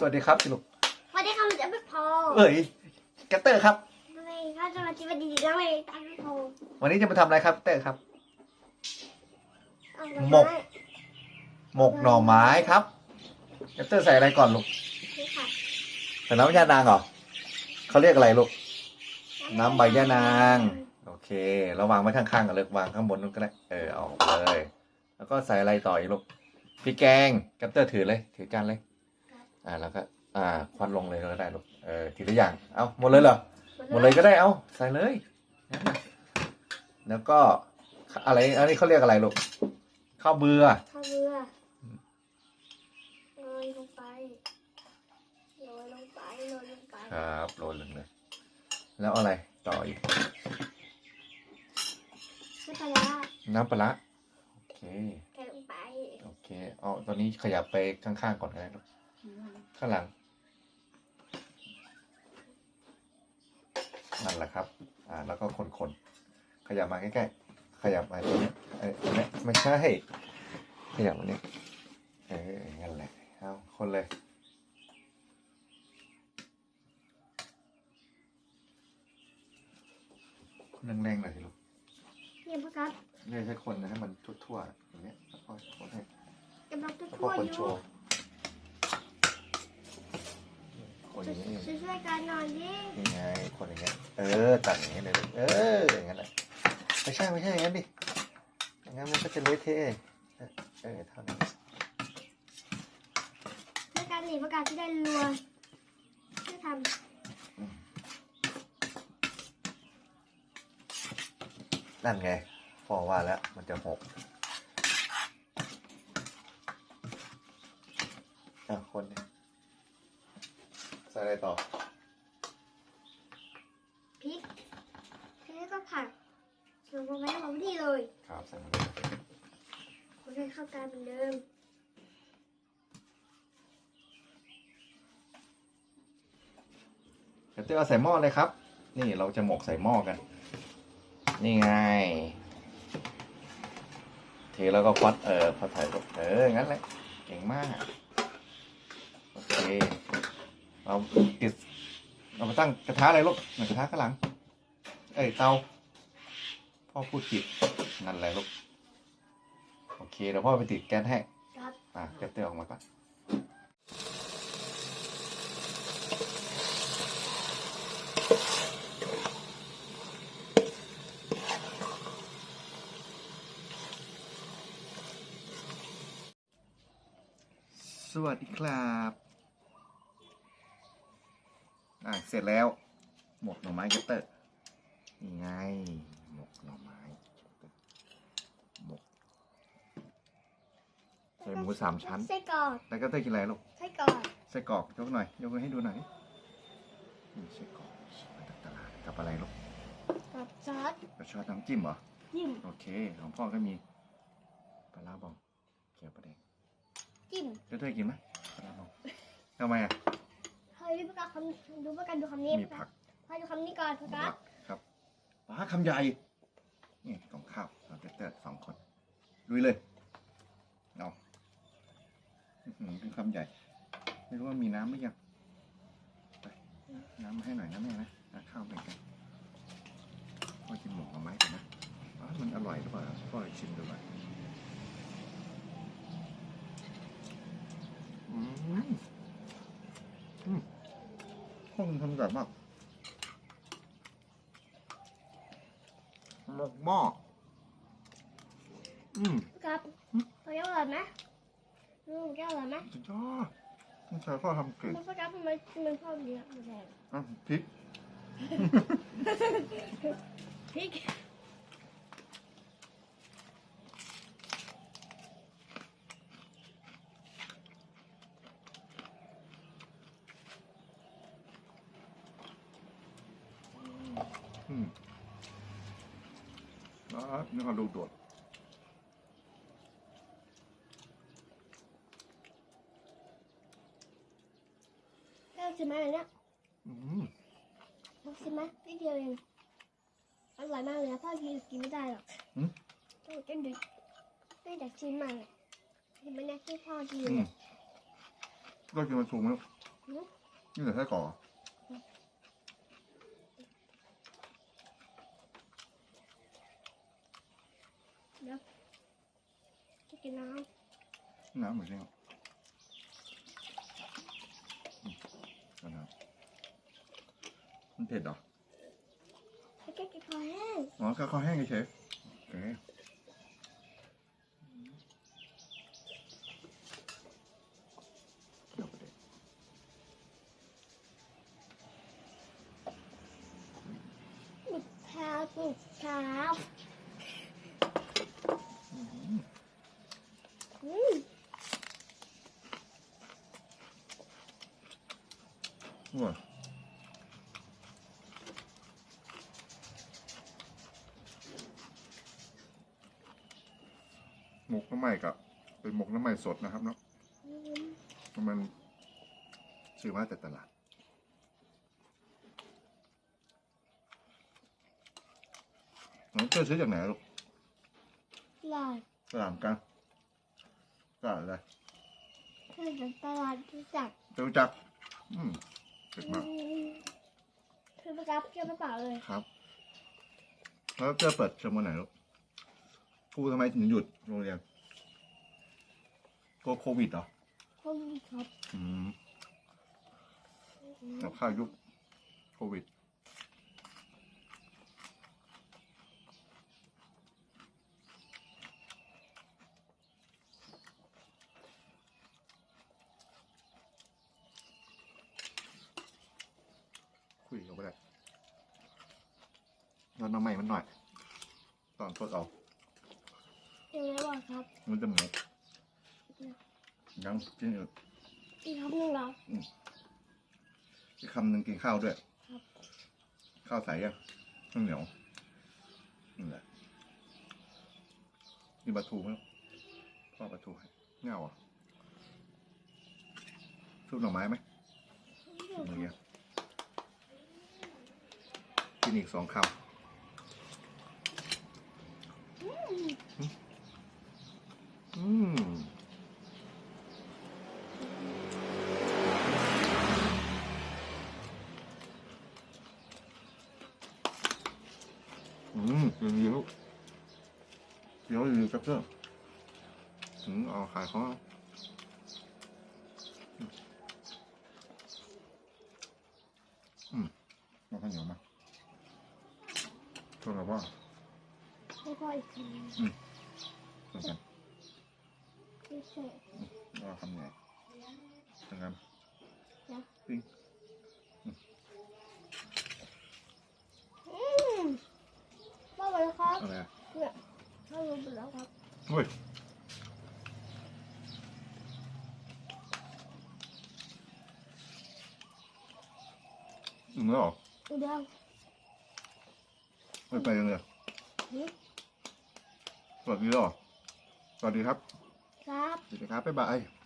สวัสดีครับสิลูกวันนี้เขาจะไม่พอเอ้ยแกตเตอร์ครับ ทำไมเขาจะมาจีบดีๆแล้วเลยตามไม่พอวันนี้จะมาทำอะไรครับเตอร์ครับ เอาหมกหมกหน่อไม้ครับแกตเตอร์ใส่อะไรก่อนลูกนี่ค่ะใส่น้ำยานางเหรอเขาเรียกอะไรลูก น้ำใบยะนาง โอเค เราวางไว้ข้างๆกันเลยวางข้างบนนู้นก็ได้เออเอาเลย แล้วก็ใส่อะไรต่ออีกลูกพริกแกงแกปเตอร์ถือเลย ถือจานเลย อ่าแล้วก็อ่าควันลงเลยก็ได้ลูกเออทีละอย่างเอาหมดเลยเหรอหมดเลยก็ได้เอาใส่เลยนั่นน่ะแล้วก็อะไรอันนี้เขาเรียกอะไรลูกข้าวเบือข้าวเรือโรยลงไปโรยลงไปโรยลงไปครับโรยลงเลยแล้วอะไรต่ออีกไม่ปลาร้าน้ำปลาร้าโอเคแกะลงไปโอเคเอาตอนนี้ขยับไปข้างๆก่อนก็ได้ลูก ข้างหลัง นั่นแหละครับ อ่า แล้วก็คนๆ ขยับมาใกล้ๆ ขยับมาตรงนี้เอ้ยตรงนี้ไม่ใช่ ขยับมานี้เอองั้นแหละ เอาคนเลยคนแรงๆหน่อยสิลูกนี่พวกครับไม่ใช่คนนะให้มันทั่วๆอย่างเงี้ยแล้วก็คนให้กำลังจะแล้วทั่ก็วคนอโชยู่ ว์ คนอย่างนี้ช่วยๆกันหน่อยดินี่ไงคนอย่างเงี้ยเออตัดอย่างเงี้ยเลยลูกเอออย่างนั้นแหละไม่ใช่ไม่ใช่อย่างนั้นดิอย่างนั้นมันก็จะเละเทะเออเออเท่านั้นช่วยกันหนีประกาศที่ได้รัวช่วยทนั่นไงพอว่าแล้วมันจะหกอะคนเนี่ยใส่อะไรต่อำพริกแล้วก็ผักลงไปแล้วมาดีเลยครับใส่มาเลยคนให้เข้ากันเหมือนเดิมเดี๋ยวเต้เอาใส่หม้อเลยครับ นี่เราจะหมกใส่หม้อกัน นี่ไง เทแล้วก็ควัดเออพอถ่ายรูปเอองั้นแหละเก่งมาก โอเค เราติดเรามาตั้งกระทะอะไรลูกหนึ่งกระทะข้างหลัง เอ้ยเตาพ่อพูดผิดนั่นแหละลูกโอเคเดี๋ยวพ่อไปติดแก๊สให้ครับอะแก๊สเตอออกมาก่อนสวัสดีครับ อะเสร็จแล้ว หมกหน่อไม้แกตเตอร์นี่ไงหมกหน่อไม้หมกใส่หมูสามชั้นไส้กรอกแล้วก็เต้ยกินอะไรลูกไส้กรอกไส้กรอกยกหน่อยยกมือให้ดูหน่อยนี่ไส้กรอกมาจากตลาดกับอะไรลูกกับซอสกระชอดน้ำจิ้มเหรอจิ้มโอเคของพ่อก็มีปลาร้าบองเกี๊ยวปลาแดงจิ้มเดี๋ยวเต้ยกินไหมปลาร้าบองทำไมอะ เฮ้ยดูประกาศคำดูประกาศดูคำนี้มีผักพอดูคำนี้ก่อนประกาศผักครับปลาคำใหญ่ นี่ของข้าวเราเต้ยสองคนลุยเลยเอาอื้อหือเป็นคำใหญ่ ไม่รู้ว่ามีน้ำหรือยังไปน้ำมาให้หน่อยนะแม่นะเอาข้าวไปกันพ่อกินหมูเอาไหมกันนะอ้าวมันอร่อยหรือเปล่าพ่อลองชิมดูหน่อยอืมอืม พ่อมันทำแบบมากหมกหม้ออืมประกาศพอแก้วอร่อยไหมอืมแก้วอร่อยไหมสุดยอดนี่ชายพ่อทำเก่งมันประกาศทำไมมันพ่อเยอะมันแดงอะพริกพริก อืมแล้วนี่ก็ดูดดแก้วชิมไหมอันเนี้ยอืมลองชิมไหมนิดเดียวเองอร่อยมากเลยนะพ่อกินกินไม่ได้หรอกต้องกินดึกไม่อยากชิมมากเลยชิมไหมเนี่ยที่พ่อกินอืมก็กินมาถูกไหมลูกหือนี่เหลือไส้กรอกเห เดี๋ยวจะกินน้น้ำเหมือนกันอืมเอาน้ำมันเผ็ดเหรอำให้แกกินพอแห้งอ๋อแค่คอแห้งเฉยๆโอเคเดี๋ยวไปดิหมึกขาวหมึกขาว อื้อหือ อืม ว้า หมกน้ำไหม้กับเป็นหมกน้ำไหม้สดนะครับเนาะอืมมันซื้อมาจากตลาดน้องเจ้าซื้อจากไหนลูกลายตลาดกันตลาดอะไรเพื่อนจากตลาดรู้จักเจ้ารู้จัก อืมเผ็ดมากอืมคือประกับเกี่ยวกระเป๋าเลย ครับ แล้วเจ้าเปิดเทอมวันไหนลูกครูทำไมถึงหยุดโรงเรียนก็โควิดเหรอห้องครับ อืมกับข้าวยุคโควิด คุยกันไปได้ยอดน้ำใหม่มันหน่อย ตอนทดเอายังไงวะครับ มันจะหมูยังกินอีกอีกคำหนึ่งเหรออีกคำหนึ่งกินข้าวด้วยครับข้าวใสยังข้าวเหนียวนั่นแหละมีปลาทูไหมพ่อปลาทูให้เงาอะซุปหน่อไม้ไหมอย่างเงี้ย กินอีกสองคำอืมอืมเดี๋ยวดีลูกเดี๋ยวดีครับเจ้าถึงเอาขายของเอาอืมมาข้าวเหนียวมา ชวนเราว่าให้พ่ออีกคำหนึ่งชวนกันพิเศษว่าคำไหนชวนกันนะปิ้งอืมพ่อไปแล้วครับอะไรอะเนี่ยพ่อรู้ไปแล้วครับเฮ้ยอืมแล้วเหรอเดี๋ยว ไม่ไปยังเลยหือสวัสดีแล้วเหรอสวัสดีครับ ครับ สวัสดีครับ บ๊ายบาย